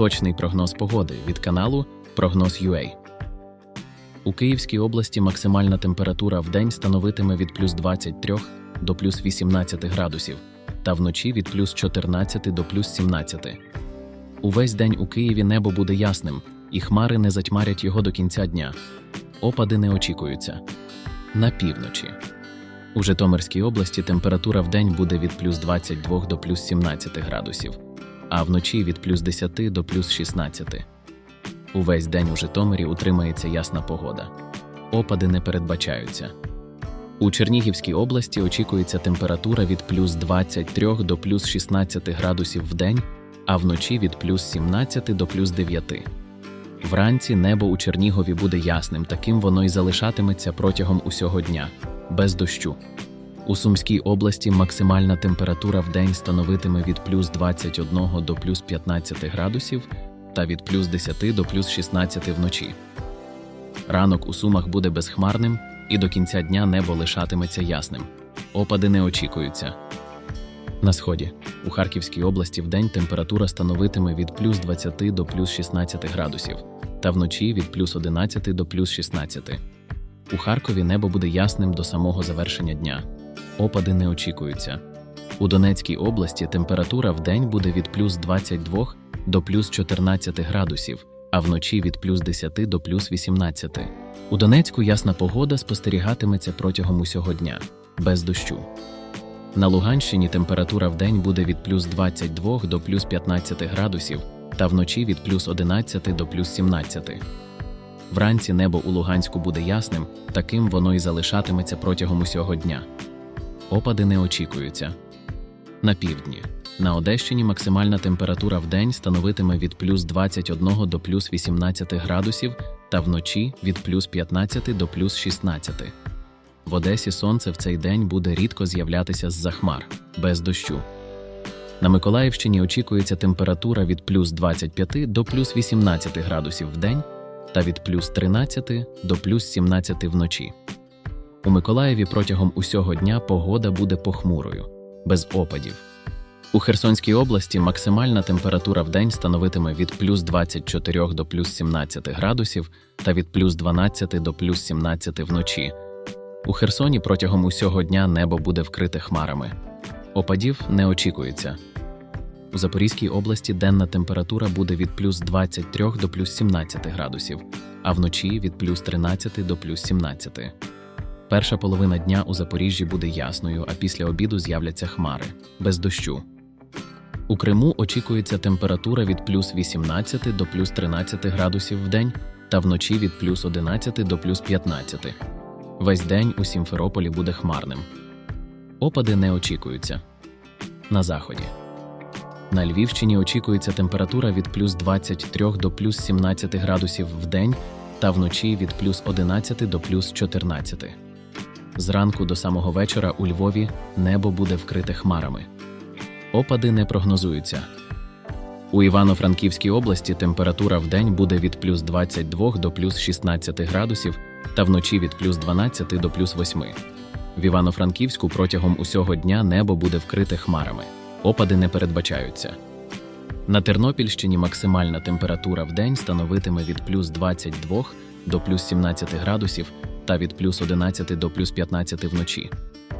Точний прогноз погоди від каналу Прогноз.UA. У Київській області максимальна температура в день становитиме від плюс 23 до плюс 18 градусів, та вночі від плюс 14 до плюс 17. Увесь день у Києві небо буде ясним, і хмари не затьмарять його до кінця дня. Опади не очікуються. На півночі. У Житомирській області температура в день буде від плюс 22 до плюс 17 градусів, а вночі від плюс 10 до плюс 16. Увесь день у Житомирі утримається ясна погода. Опади не передбачаються. У Чернігівській області очікується температура від плюс 23 до плюс 16 градусів в день, а вночі від плюс 17 до плюс 9. Вранці небо у Чернігові буде ясним, таким воно й залишатиметься протягом усього дня, без дощу. У Сумській області максимальна температура в день становитиме від плюс 21 до плюс 15 градусів та від плюс 10 до плюс 16 вночі. Ранок у Сумах буде безхмарним, і до кінця дня небо лишатиметься ясним. Опади не очікуються. На сході у Харківській області вдень температура становитиме від плюс 20 до плюс 16 градусів, та вночі від плюс 11 до плюс 16. У Харкові небо буде ясним до самого завершення дня. Опади не очікуються. У Донецькій області температура вдень буде від плюс 22 до плюс 14 градусів, а вночі від плюс 10 до плюс 18. У Донецьку ясна погода спостерігатиметься протягом усього дня, без дощу. На Луганщині температура вдень буде від плюс 22 до плюс 15 градусів, та вночі від плюс 11 до плюс 17. Вранці небо у Луганську буде ясним, таким воно і залишатиметься протягом усього дня. Опади не очікуються. На півдні. На Одещині максимальна температура в день становитиме від плюс 21 до плюс 18 градусів та вночі від плюс 15 до плюс 16. В Одесі сонце в цей день буде рідко з'являтися з-за хмар, без дощу. На Миколаївщині очікується температура від плюс 25 до плюс 18 градусів в день та від плюс 13 до плюс 17 вночі. У Миколаєві протягом усього дня погода буде похмурою, без опадів. У Херсонській області максимальна температура в день становитиме від плюс 24 до плюс 17 градусів та від плюс 12 до плюс 17 вночі. У Херсоні протягом усього дня небо буде вкрите хмарами. Опадів не очікується. У Запорізькій області денна температура буде від плюс 23 до плюс 17 градусів, а вночі від плюс 13 до плюс 17. Перша половина дня у Запоріжжі буде ясною, а після обіду з'являться хмари без дощу. У Криму очікується температура від плюс 18 до плюс 13 градусів в день та вночі від плюс 11 до плюс 15. Весь день у Сімферополі буде хмарним. Опади не очікуються. На заході. На Львівщині очікується температура від плюс 23 до плюс 17 градусів в день та вночі від плюс 11 до плюс 14. Зранку до самого вечора у Львові небо буде вкрите хмарами. Опади не прогнозуються. У Івано-Франківській області температура в день буде від плюс 22 до плюс 16 градусів та вночі від плюс 12 до плюс 8. В Івано-Франківську протягом усього дня небо буде вкрите хмарами. Опади не передбачаються. На Тернопільщині максимальна температура в день становитиме від плюс 22 до плюс 17 градусів та від плюс 11 до плюс 15 вночі.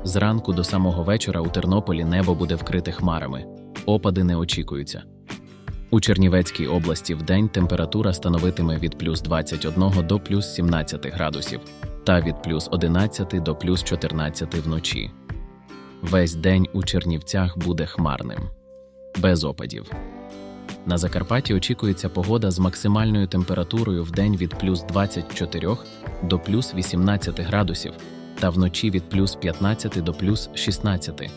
Зранку до самого вечора у Тернополі небо буде вкрите хмарами. Опади не очікуються. У Чернівецькій області в день температура становитиме від плюс 21 до плюс 17 градусів та від плюс 11 до плюс 14 вночі. Весь день у Чернівцях буде хмарним, без опадів. На Закарпатті очікується погода з максимальною температурою в день від плюс 24 до плюс 18 градусів та вночі від плюс 15 до плюс 16.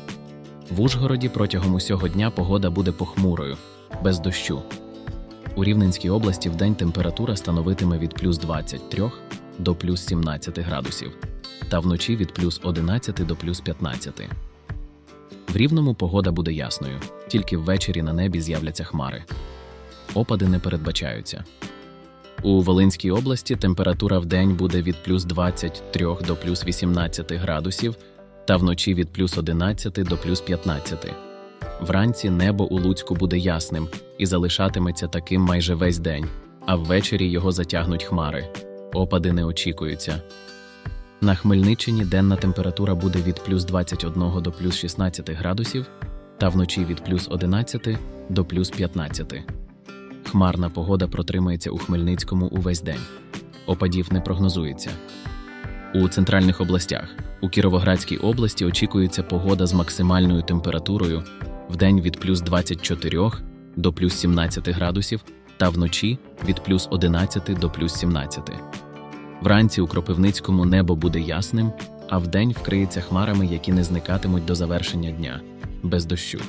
В Ужгороді протягом усього дня погода буде похмурою, без дощу. У Рівненській області вдень температура становитиме від плюс 23 до плюс 17 градусів та вночі від плюс 11 до плюс 15. В Рівному погода буде ясною, тільки ввечері на небі з'являться хмари. Опади не передбачаються. У Волинській області температура в день буде від плюс 23 до плюс 18 градусів та вночі від плюс 11 до плюс 15. Вранці небо у Луцьку буде ясним і залишатиметься таким майже весь день, а ввечері його затягнуть хмари. Опади не очікуються. На Хмельниччині денна температура буде від плюс 21 до плюс 16 градусів, та вночі від плюс 11 до плюс 15. Хмарна погода протримається у Хмельницькому увесь день. Опадів не прогнозується. У центральних областях у Кіровоградській області очікується погода з максимальною температурою вдень від плюс 24 до плюс 17 градусів та вночі від плюс 11 до плюс 17. Вранці у Кропивницькому небо буде ясним, а вдень вкриється хмарами, які не зникатимуть до завершення дня без дощу.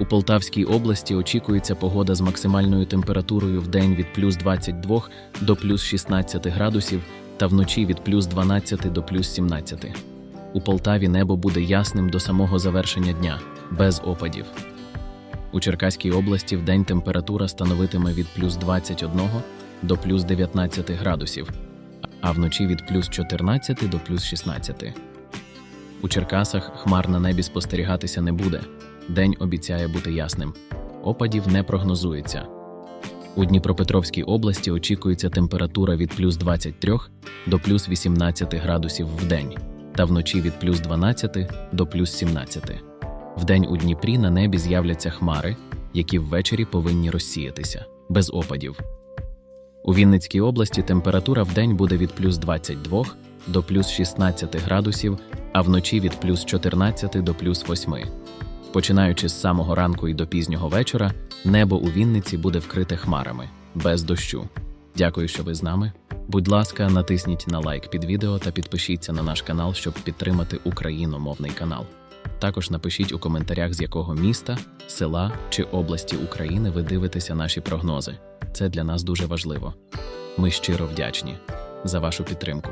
У Полтавській області очікується погода з максимальною температурою вдень від плюс 22 до плюс 16 градусів та вночі від плюс 12 до плюс 17. У Полтаві небо буде ясним до самого завершення дня, без опадів. У Черкаській області вдень температура становитиме від плюс 21 до плюс 19 градусів, а вночі від плюс 14 до плюс 16. У Черкасах хмар на небі спостерігатися не буде. День обіцяє бути ясним. Опадів не прогнозується. У Дніпропетровській області очікується температура від плюс 23 до плюс 18 градусів в день та вночі від плюс 12 до плюс 17. Вдень у Дніпрі на небі з'являться хмари, які ввечері повинні розсіятися без опадів. У Вінницькій області температура вдень буде від плюс 22 до плюс 16 градусів, а вночі від плюс 14 до плюс 8. Починаючи з самого ранку і до пізнього вечора, небо у Вінниці буде вкрите хмарами, без дощу. Дякую, що ви з нами. Будь ласка, натисніть на лайк під відео та підпишіться на наш канал, щоб підтримати україномовний канал. Також напишіть у коментарях, з якого міста, села чи області України ви дивитеся наші прогнози. Це для нас дуже важливо. Ми щиро вдячні за вашу підтримку.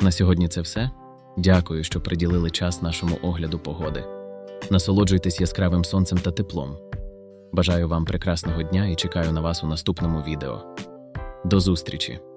На сьогодні це все. Дякую, що приділили час нашому огляду погоди. Насолоджуйтесь яскравим сонцем та теплом. Бажаю вам прекрасного дня і чекаю на вас у наступному відео. До зустрічі!